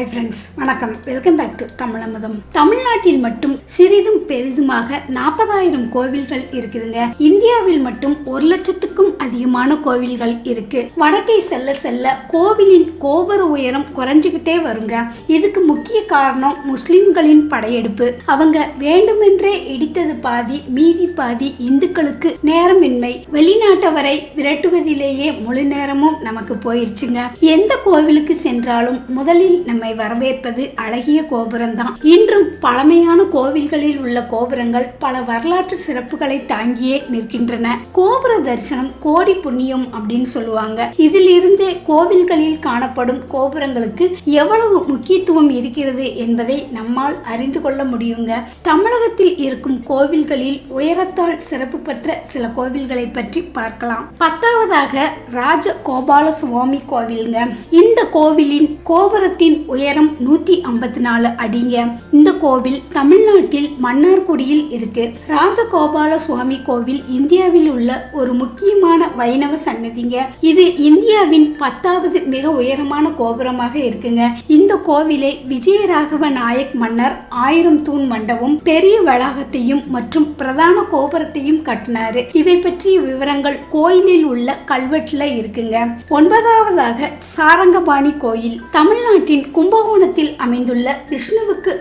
Hi friends வணக்கம். Welcome back to Tamizhamudham. தமிழ்நாட்டில் மட்டும் சிறிதும் பெரிதுமாக நாற்பதாயிரம் கோவில்கள் இருக்குதுங்க. இந்தியாவில் மட்டும் ஒரு லட்சத்துக்கும் அதிகமான கோவில்கள் இருக்கு. வடக்கை செல்ல செல்ல கோவிலின் கோபுர உயரம் குறைஞ்சுக்கிட்டே வருங்க. இதுக்கு முக்கிய காரணம் முஸ்லிம்களின் படையெடுப்பு. அவங்க வேண்டுமென்றே இடித்தது பாதி மீதி பாதி இந்துக்களுக்கு நேரமின்மை. வெளிநாட்டவரை விரட்டுவதிலேயே முழு நேரமும் நமக்கு போயிருச்சுங்க. எந்த கோவிலுக்கு சென்றாலும் முதலில் நம்ம வரவேற்பது அழகிய கோபுரம்தான். இன்றும் பழமையான கோவில்களில் உள்ள கோபுரங்கள் பல வரலாற்று சிறப்புகளை தாங்கியே நிற்கின்றன. கோபுர தரிசனம் கோடி புண்ணியம் அப்படின்னு சொல்லுவாங்க. இதிலிருந்தே கோவில்களில் காணப்படும் கோபுரங்களுக்கு எவ்வளவு முக்கியத்துவம் இருக்கிறது என்பதை நம்மால் அறிந்து கொள்ள முடியுங்க. தமிழகத்தில் இருக்கும் கோவில்களில் உயரத்தால் சிறப்பு பெற்ற சில கோவில்களை பற்றி பார்க்கலாம். பத்தாவதாக ராஜ கோபால சுவாமி கோவிலுங்க. இந்த கோவிலின் கோபுரத்தின் உயரம் நூத்தி ஐம்பத்தி நாலு அடிங்க. இந்த கோவில் தமிழ்நாட்டில் மன்னார்குடியில் இருக்கு. ராஜகோபால சுவாமி கோவில் இந்தியாவில் உள்ள ஒரு முக்கியமான வைணவ சன்னதிங்க. இது இந்தியாவின் பத்தாவது மிக உயரமான கோபுரமாக இருக்குங்க. இந்த கோவிலை விஜயராகவ நாயக் மன்னர் ஆயிரம் தூண் மண்டபம் பெரிய வளாகத்தையும் மற்றும் பிரதான கோபுரத்தையும் கட்டினாரு. இவை பற்றிய விவரங்கள் கோயிலில் உள்ள கல்வெட்டுல இருக்குங்க. ஒன்பதாவதாக சாரங்கபாணி கோயில் தமிழ்நாட்டின் கும்பகோணத்தில் அமைந்துள்ள விஷ்ணுவுக்கு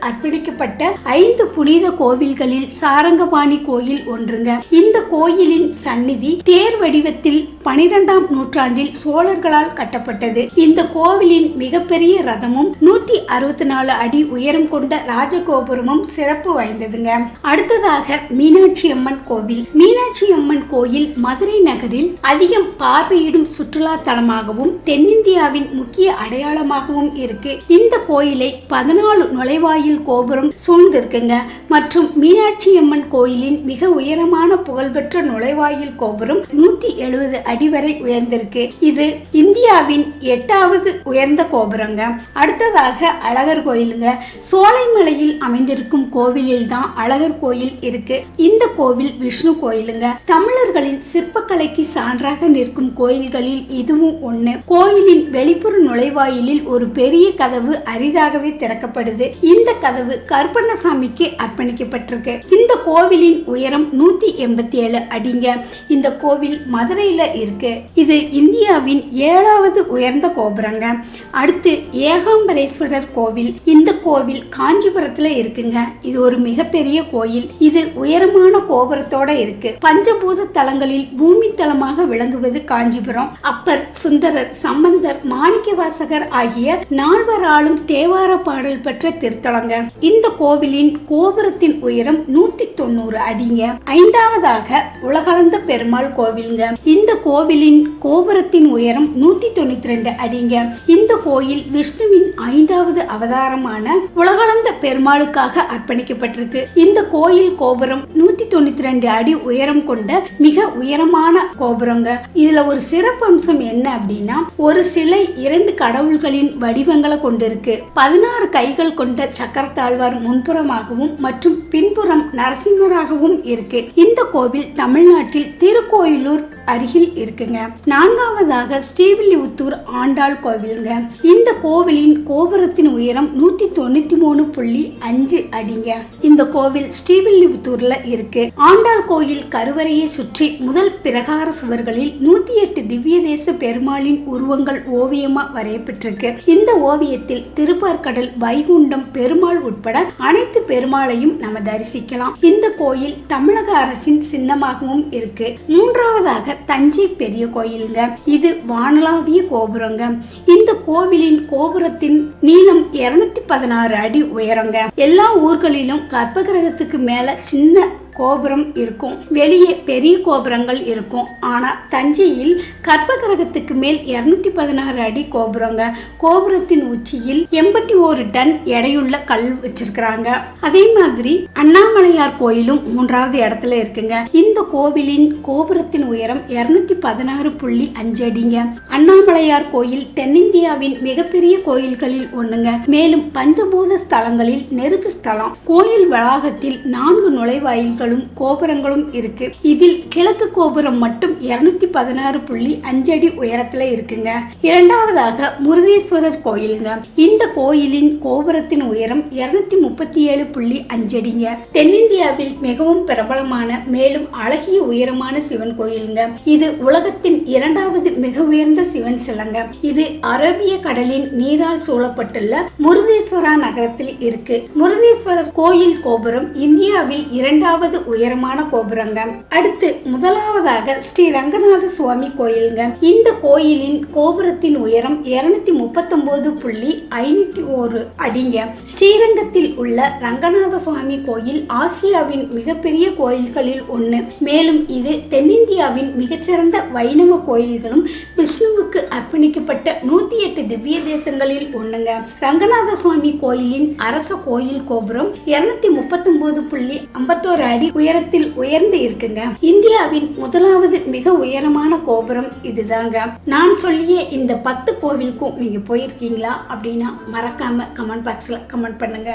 அமைக்கப்பட்ட ஐந்து புனித கோவில்களில் சாரங்கபாணி கோயில் ஒன்றுங்க. இந்த கோயிலின் சந்நிதி தேர் வடிவத்தில் பனிரெண்டாம் நூற்றாண்டில் சோழர்களால் கட்டப்பட்டது. இந்த கோவிலின் மிகப்பெரிய ரதமும் நூத்தி அறுபத்தி நாலு அடி உயரம் கொண்ட ராஜகோபுரமும் சிறப்பு வாய்ந்ததுங்க. அடுத்ததாக மீனாட்சி அம்மன் கோவில். மீனாட்சி அம்மன் கோயில் மதுரை நகரில் அதிகம் பார்வையிடும் சுற்றுலா தலமாகவும் தென்னிந்தியாவின் முக்கிய அடையாளமாகவும் இருக்கு. இந்த கோயிலை பதினாலு நுழைவாயில் கோபுரம் சூழ்ந்திருக்குங்க. மற்றும் மீனாட்சி அம்மன் கோயிலின் மிக உயரமான புகழ்பெற்ற நுழைவாயில் கோபுரம் நூத்தி எழுபது அடி வரை உயர்ந்திருக்கு. இது இந்தியாவின் எட்டாவது உயர்ந்த கோபுரங்க. அடுத்ததாக அழகர் கோயிலுங்க. சோலைமலையில் அமைந்திருக்கும் கோவிலில் தான் அழகர் கோயில் இருக்கு. இந்த கோவில் விஷ்ணு கோயிலுங்க. தமிழர்களின் சிற்பக்கலைக்கு சான்றாக நிற்கும் கோயில்களில் இதுவும் ஒண்ணு. கோயிலின் வெளிப்புற நுழைவாயிலில் ஒரு பெரிய கதவு அரிதாகவே திறக்கப்படுது. இந்த கதவு கருப்பண்ணசாமிக்கு அர்ப்பணிக்கப்பட்டிருக்கு. இந்த கோவிலின் உயரம் நூத்தி எண்பத்தி ஏழு அடிங்க. இந்த கோவில் மதுரையில இருக்கு. இது இந்தியாவின் ஏழாவது உயர்ந்த கோபுரங்க. அடுத்து ஏகாம்பரேஸ்வரர் கோவில். இந்த கோவில் காஞ்சிபுரத்துல இருக்குங்க. இது ஒரு மிகப்பெரிய கோயில். இது உயரமான கோபுரத்தோட இருக்கு. பஞ்சபூத தலங்களில் பூமி தலமாக விளங்குவது காஞ்சிபுரம். அப்பர் சுந்தரர் சம்பந்தர் மாணிக்கவாசகர் ஆகிய நால்வராலும் தேவார பாடல் பெற்ற திருத்தலங்க. இந்த கோவிலின் கோபுரத்தின் உயரம் நூத்தி தொண்ணூறு அடிங்க. ஐந்தாவதாக உலகளந்த பெருமாள் கோவிலுங்க. இந்த கோவிலின் கோபுரத்தின் உயரம் நூற்றி தொண்ணூத்தி ரெண்டு அடிங்க. இந்த கோயில் விஷ்ணுவின் ஐந்தாவது அவதாரமான உலகளந்த பெருமாளுக்காக அர்ப்பணிக்கப்பட்டிருக்கு. இந்த கோயில் கோபுரம் நூத்தி தொண்ணூத்தி ரெண்டு அடி உயரம் கொண்ட மிக உயரமான கோபுரங்க. இதுல ஒரு சிறப்பு அம்சம் என்ன அப்படின்னா ஒரு சிலை இரண்டு கடவுள்களின் வடிவங்களை கொண்டிருக்கு. பதினாறு கைகள் கொண்ட சக்கரத்தாழ்வார் முன்புறமாகவும் மற்றும் பின்புறம் நரசிம்மராகவும் இருக்கு. இந்த கோவில் தமிழ்நாட்டில் திருக்கோயிலூர் அருகில் இருக்குங்க. நான்காவதாக ஸ்ரீவில்லிபுத்தூர் ஆண்டாள் கோவிலுங்க. இந்த கோவிலின் கோபுரத்தின் உயரம் நூத்தி தொண்ணூத்தி மூணு புள்ளி அஞ்சு அடிங்க. இந்த கோவில் ஸ்ரீவில்லிபுத்தூர்ல இருக்கு. ஆண்டாள் கோயில் கருவறையை சுற்றி முதல் பிரகார சுவர்களில் நூத்தி எட்டு திவ்ய தேச பெருமாளின் உருவங்கள் ஓவியமா வரையப்பட்டிருக்கு. இந்த ஓவியத்தில் திருப்பார்கடல் வைகுண்டம் பெருமாள் உட்பட அனைத்து பெருமாளையும் நம்ம தரிசிக்கலாம். இந்த கோயில் தமிழக அரசின் சின்னமாகவும் இருக்கு. மூன்றாவதாக தஞ்சை பெரிய கோயிலுங்க. இது வானலாவிய கோபுரங்க. இந்த கோவிலின் கோபுரத்தின் நீளம் இருநூத்தி பதினாறு அடி உயரங்க. எல்லா ஊர்களிலும் கர்ப்பகிரகத்துக்கு மேல சின்ன கோபுரம் இருக்கும். வெளியே பெரிய கோபுரங்கள் இருக்கும். ஆனால் தஞ்சையில் கர்ப்பகிரகத்துக்கு மேல் இருநூத்தி பதினாறு அடி கோபுரங்க. கோபுரத்தின் உச்சியில் எண்பத்தி ஓரு டன் எடையுள்ள கல் வச்சிருக்கிறாங்க. அதே மாதிரி அண்ணாமலையார் கோயிலும் மூன்றாவது இடத்துல இருக்குங்க. இந்த கோவிலின் கோபுரத்தின் உயரம் இருநூத்தி பதினாறு புள்ளி அஞ்சு அடிங்க. அண்ணாமலையார் கோயில் தென்னிந்தியாவின் மிகப்பெரிய கோயில்களில் ஒண்ணுங்க. மேலும் பஞ்சபூத ஸ்தலங்களில் நெருப்பு ஸ்தலம். கோயில் வளாகத்தில் நான்கு நுழைவாயில்கள் வாயில்களும் கோபுரங்களும் இருக்கு. இதில் கிழக்கு கோபுரம் மட்டும் இருநூத்தி பதினாறு புள்ளி அஞ்சு அடி உயரத்துல இருக்குங்க. இரண்டாவதாக முருதேஸ்வரர் கோயிலுங்க. இந்த கோயிலின் கோபுரத்தின் உயரம் இருநூத்தி முப்பத்தி ஏழு புள்ளி அஞ்சடிங்க தென்னிந்தியாவில் மிகவும் பிரபலமான மேலும் அழகிய உயரமான சிவன் கோயிலுங்க. இது உலகத்தின் இரண்டாவது மிக உயர்ந்த சிவன் சிலங்க. இது அரபிய கடலின் நீரால் சூழப்பட்டுள்ள முருதேஸ்வரா நகரத்தில் இருக்கு. முருதேஸ்வரர் கோயில் கோபுரம் இந்தியாவில் இரண்டாவது உயரமான கோபுரங்க. அடுத்து முதலாவதாக ஸ்ரீ ரங்கநாத சுவாமி கோயிலுங்க. இந்த கோயிலின் கோபுரத்தின் உயரம் இருநூத்தி முப்பத்தொன்பது புள்ளி ஐநூத்தி ஒரு அடிங்க. ஸ்ரீரங்கத்தில் உள்ள ரங்கநாத சுவாமி கோயில் ஆசியாவின் மிகப்பெரிய கோயில்களில் ஒன்று மேலும் இது தென்னிந்தியாவின் மிகச்சிறந்த வைணவ கோயில்களும் விஷ்ணுவுக்கு அர்ப்பணிக்கப்பட்ட நூத்தி எட்டு திவ்ய தேசங்களில் ஒண்ணுங்க. ரங்கநாத சுவாமி கோயிலின் அரச கோயில் கோபுரம் இருநூத்தி முப்பத்தொன்பது புள்ளி ஐம்பத்தோரு அடி உயரத்தில் உயர்ந்து இருக்குங்க. இந்தியாவின் முதலாவது மிக உயரமான கோபுரம் இதுதாங்க. நான் சொல்லிய இந்த பத்து கோவிலுக்கும் நீங்க போயிருக்கீங்களா அப்படின்னா மறக்காம கமெண்ட் பாக்ஸ்ல கமெண்ட் பண்ணுங்க.